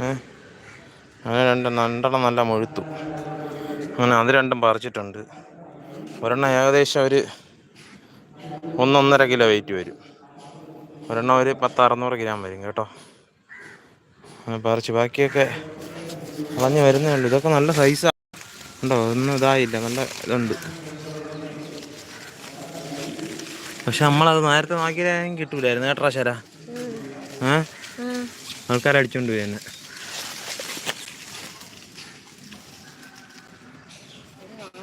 അങ്ങനെ രണ്ട് രണ്ടെണ്ണം നല്ല മുഴുത്തു. അങ്ങനെ അത് രണ്ടും പറിച്ചിട്ടുണ്ട്. ഒരെണ്ണം ഏകദേശം ഒരു ഒന്നൊന്നര കിലോ വെയിറ്റ് വരും. ഒരെണ്ണം ഒരു പത്ത് അറുന്നൂറ് ഗ്രാം വരും കേട്ടോ. അങ്ങനെ പറിച്ച് ബാക്കിയൊക്കെ വളഞ്ഞ് വരുന്നേ ഉള്ളൂ. ഇതൊക്കെ നല്ല സൈസാണ് ഉണ്ടോ ഒന്നും ഇതായില്ല. നല്ല ഇതുണ്ട്. പക്ഷെ നമ്മളത് നേരത്തെ നോക്കിയാലും കിട്ടൂലായിരുന്നു കേട്ടോ ശരാ ഏ? ആൾക്കാരടിച്ചോണ്ട് പോയി തന്നെ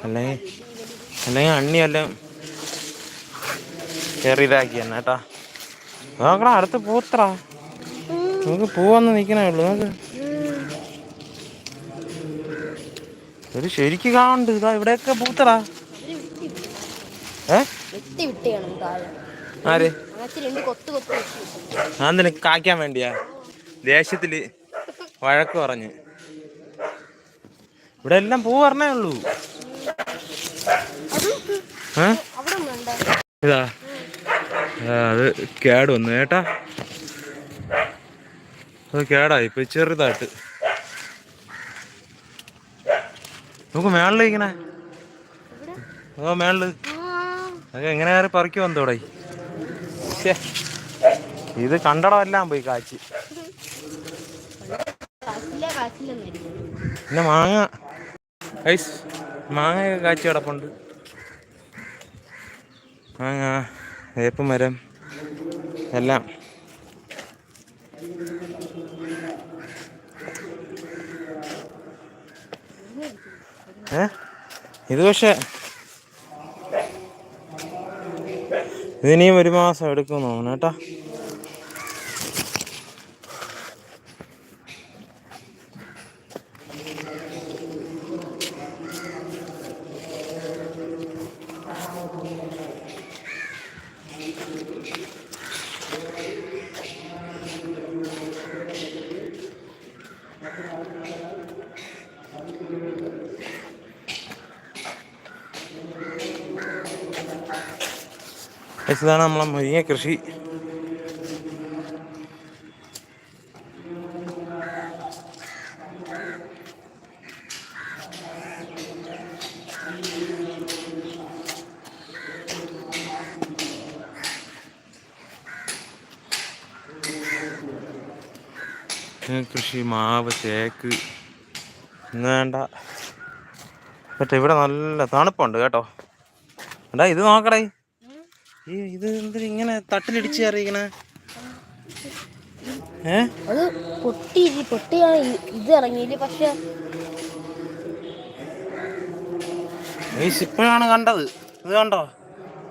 അല്ലെങ്കിൽ അല്ലെങ്കിൽ അണ്ണി എല്ലാം കയറി ഇതാക്കി തന്നെ കേട്ടാ നോക്കടാ അടുത്ത് പൂത്ര നമുക്ക് പൂവന്ന് നിൽക്കണേ ഉള്ളൂ നോക്ക് ഒരു ശരിക്ക് കാണുന്നുണ്ട് ഇതാ ഇവിടെയൊക്കെ പൂത്ര ഏ? വെട്ടി വിട്ട് ചെയ്യണം താഴെ. ആര്? കായ്ക്കാൻ വേണ്ടിയാ. ദേഷ്യത്തിൽ വഴക്ക് പറഞ്ഞ്. ഇവിടെ എല്ലാം പൂ പറഞ്ഞേ ഉള്ളൂ. ഇതാ. അത് കേട് വന്നു കേട്ടാ. അത് കേടാ ഇപ്പൊ ചെറുതായിട്ട്. നമുക്ക് മേളിൽ ഇങ്ങനെ. അതോ മേളിൽ? അതൊക്കെ എങ്ങനെ കയറി പറിക്കു വന്നോടെ ഇത് കണ്ടടം എല്ലാം പോയി കാച്ചി. പിന്നെ മാങ്ങ. ഐസ് മാങ്ങയൊക്കെ കാച്ചി കിടപ്പുണ്ട്. മാങ്ങ വേപ്പ് മരം എല്ലാം ഇത് പക്ഷെ ഇതിനിയും ഒരു മാസം എടുക്കും തോന്നുന്നു കേട്ടാ. ഇതാണ് നമ്മളെ മുരിങ്ങ കൃഷി. കൃഷി മാവ് തേക്ക് വേണ്ട. മറ്റേ ഇവിടെ നല്ല തണുപ്പുണ്ട് കേട്ടോ. എടാ ഇത് നോക്കടേ. ഇത് എന്തിനാ ഇങ്ങനെ തട്ടിലിടിച്ച് കയറിയിക്കണേ ഏ? അത് പൊട്ടി പൊട്ടിയാണ് ഇത് ഇറങ്ങിയില്ല പക്ഷെ ഇപ്പോഴാണ് കണ്ടത്. ഇത് കണ്ടോ?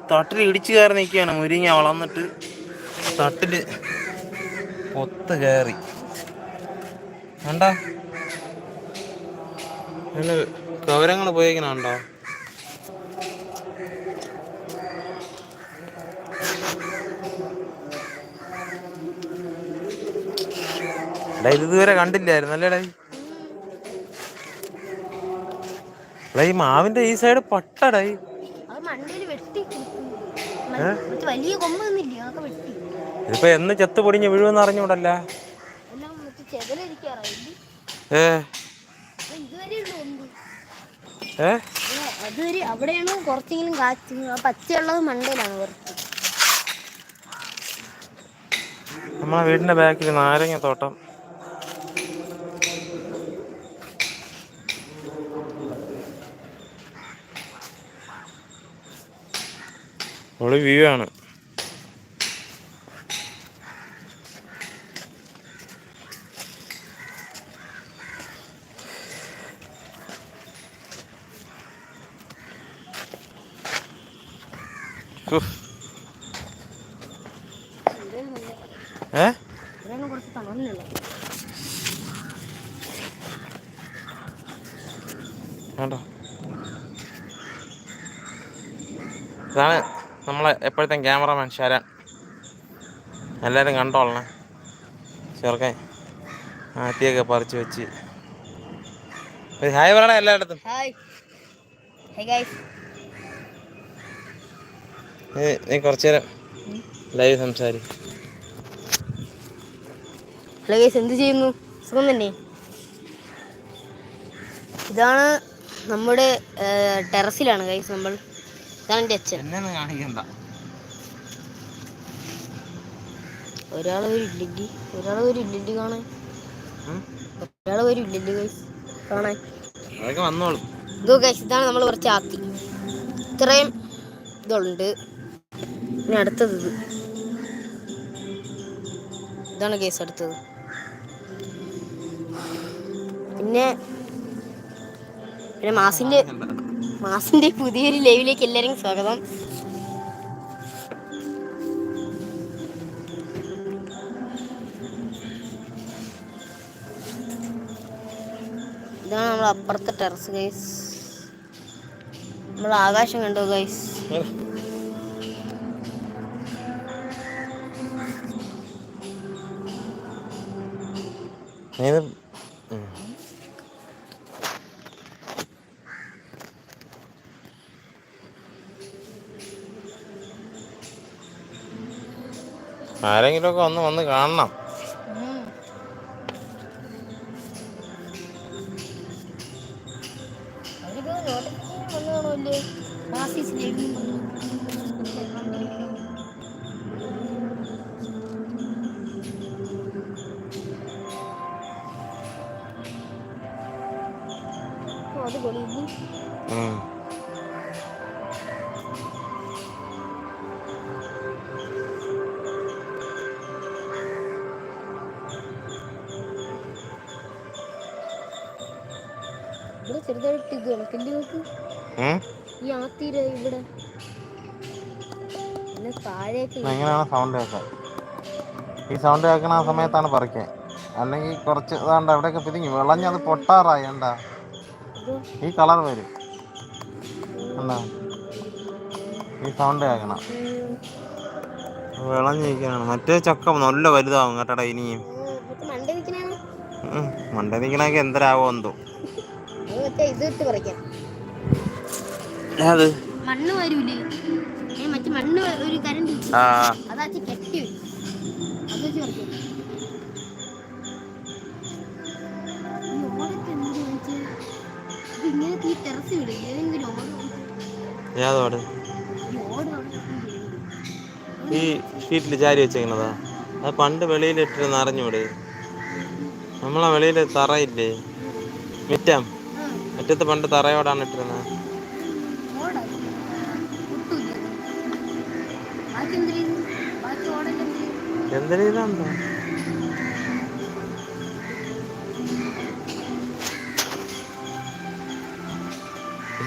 തട്ടിൽ ഇടിച്ചു കയറി നിൽക്കുകയാണ് മുരിങ്ങ വളർന്നിട്ട് തട്ടിൽ പൊത്ത് കയറി. കണ്ടോ? കവരങ്ങൾ ഉപയോഗിക്കണുണ്ടോ ഇത് ഇതുവരെ കണ്ടില്ലായിരുന്നു അല്ലേടാ ഈ മാവിന്റെ ഈ സൈഡ് പട്ടടായി ഇതിപ്പോ എന്ന് ചെത്ത് പൊടിഞ്ഞ് വീഴുമെന്ന് അറിഞ്ഞൂടല്ല ഏ? അതൊരു അവിടെയാണ് കുറച്ചെങ്കിലും കാറ്റ് ആ പച്ചയുള്ളത് മണ്ടയിലാണ് കുറച്ച് നമ്മളെ വീടിന്റെ ബാക്കിൽ നാരങ്ങ തോട്ടം. ഒരു വ്യൂ ആണ്. ഏണ്ടോ വേണ്ടോ. നമ്മളെ എപ്പോഴത്തെ ക്യാമറമാൻ ശരൺ. എല്ലാവരും കണ്ടോളണേ. ചെറുക്കൻ ആറ്റിയൊക്കെ പറിച്ച് വെച്ച്. ഹായ് പറയണേ എല്ലായിടത്തും. ഗൈസ് നീ കുറച്ചു നേരം ലൈവ് സംസാരി. ഹലോ ഗൈസ് എന്ത് ചെയ്യുന്നു? സുഖം തന്നെ? ഇതാണ് നമ്മുടെ ടെറസിലാണ് കൈസ് നമ്മൾ. ഇതാണ് എന്റെ അച്ഛൻ കാണിക്കണ്ട. ഒരാളെ ഒരു ഇല്ലി ഒരാളെ ഒരു ഇല്ലി കാണാൻ. ഉം? ഒരാളെ ഒരു ഇല്ലി കാണാൻ. അതൊക്കെ വന്നോളും. ഇതോ ഇതാണ് നമ്മൾ കുറച്ച് ആത്തി. ഇത്രയും ഇതുണ്ട്. പിന്നെ അടുത്തത് ഇത്. ഇതാണ് കേസ് അടുത്തത്. പിന്നെ പിന്നെ മാസിന്റെ മാസിന്റെ പുതിയൊരു ലൈവിലേക്ക് എല്ലാവരും സ്വാഗതം. ഇതാണ് നമ്മൾ അപ്പുറത്തെ ടെറസ് ഗൈസ് നമ്മൾ ആകാശം കണ്ടു ഗൈസ് ഇത് ആരെങ്കിലുമൊക്കെ ഒന്ന് വന്ന് കാണണം. അത് ഇവിടെ ചെറുതായിട്ട് കിടക്കില്ല നോക്ക് ഈ ആത്തീര ഇവിടെ. പിന്നെ താഴേക്ക് എങ്ങനെയാണ് സൗണ്ട് കേൾക്കാൻ. ഈ സൗണ്ട് കേൾക്കണ ആ സമയത്താണ് പറിക്കാൻ അല്ലെങ്കിൽ കുറച്ച് ഇതാണ്ട് അവിടെയൊക്കെ പിരിഞ്ഞു വിളഞ്ഞ് അത് പൊട്ടാറായി എന്താ? ഈ കളർ വരും. എന്താ ഈ സൗണ്ട് കേൾക്കണം. വിളഞ്ഞിരിക്കാനാണ് മറ്റേ ചക്ക നല്ല വലുതാവും കേട്ടടാ ഇനിയും. മണ്ട നിൽക്കണമെങ്കിൽ എന്തരാവോ എന്തോ. മറ്റേ ഇട്ട് പറിക്കാം. മണ്ണ് വരൂലേ? മറ്റേ മണ്ണ് ഒരു കരണ്ട് അതാച്ച് കെട്ടി വരും. അത് വെച്ച് പറിക്കാം. ഈ ടെറസ് വിടും. ഏതെങ്കിലും ഈ ഷീറ്റിൽ ചാരി വെച്ചേക്കണതാ. അത് പണ്ട് വെളിയിലിട്ടിരുന്ന് അറിഞ്ഞൂടെ? നമ്മളെ വെളിയിൽ തറയില്ലേ? മിറ്റം. മുറ്റത്ത് പണ്ട് തറയോടാണ് ഇട്ടിരുന്നത്. ഓടാ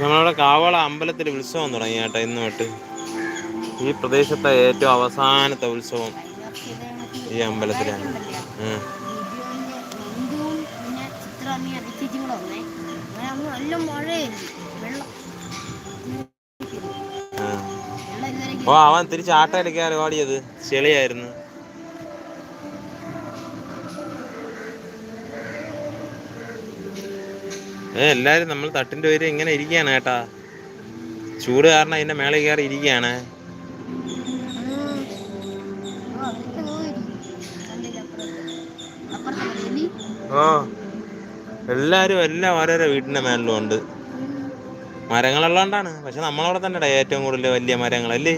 നമ്മളവിടെ കാവള അമ്പലത്തിൽ ഉത്സവം തുടങ്ങി കേട്ടോ ഇന്ന് തൊട്ട്. ഈ പ്രദേശത്തെ ഏറ്റവും അവസാനത്തെ ഉത്സവം ഈ അമ്പലത്തിലാണ്. ചിത്രാമ്മയും അതിച്ചേച്ചിയും കൂടെ വന്നേ. അങ്ങനെ അന്ന് നല്ല മഴയായിരുന്നു. വെള്ളം. ഓ അവൻ തിരിച്ച് ആട്ടയിൽ കയറി ഓടിയത്. ചെളിയായിരുന്നു. ഏ എല്ലാരും നമ്മൾ തട്ടിന്റെ പേര് ഇങ്ങനെ ഇരിക്കുകയാണ് കേട്ടാ. ചൂട് കാരണം അതിന്റെ മേളെ കയറി ഇരിക്കുകയാണ്. ഓ എല്ലാരും എല്ലാം ഓരോരോ വീടിന്റെ മേളിലും ഉണ്ട്. മരങ്ങളുള്ളതുകൊണ്ടാണ് പക്ഷെ നമ്മളവിടെ തന്നെ ഏറ്റവും കൂടുതൽ വലിയ മരങ്ങളല്ലേ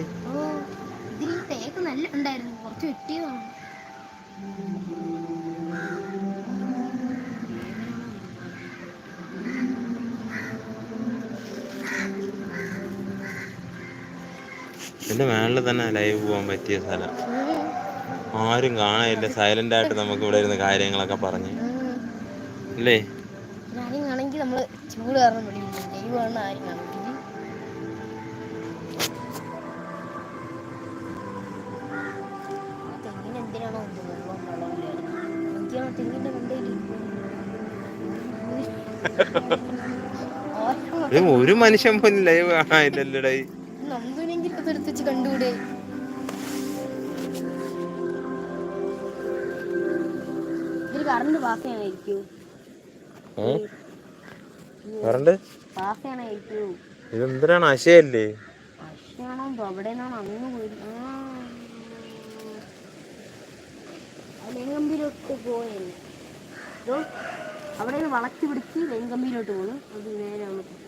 ഇതിന്റെ മേളിൽ തന്നെ ലൈവ് പോകാൻ പറ്റിയ സ്ഥലം. ആരും കാണാനില്ല. സൈലന്റ് ആയിട്ട് നമുക്ക് ഇവിടെ ഇരുന്ന് കാര്യങ്ങളൊക്കെ പറഞ്ഞ്. അല്ലേ? ആരും നമ്മൾ ചൂട് കാരണം വിളിക്കില്ല ദൈവം കാണുന്ന ആരും കാണുന്നത്. ആ തെങ്ങിന് എന്തിനാണോ എന്ത് വെള്ളം വെള്ളമില്ലായിരുന്നു എനിക്കാണ് തെങ്ങിന്റെ മണ്ടയിൽ ഒരു മനുഷ്യൻ പോലും ലൈവ് കാണാനില്ലല്ലോടേ. നന്ദുനെങ്കിലും അതെടുത്ത് വെച്ച് കണ്ടുകൂടെ? ഇതിൽ കറണ്ട് കറണ്ട് ഇതെന്തിനാണ്? ആശയല്ലേ അവിടെ വളച്ചു പിടിച്ച് വെങ്കമ്പിയിലോട്ട് പോകുന്നു അത് നേരെ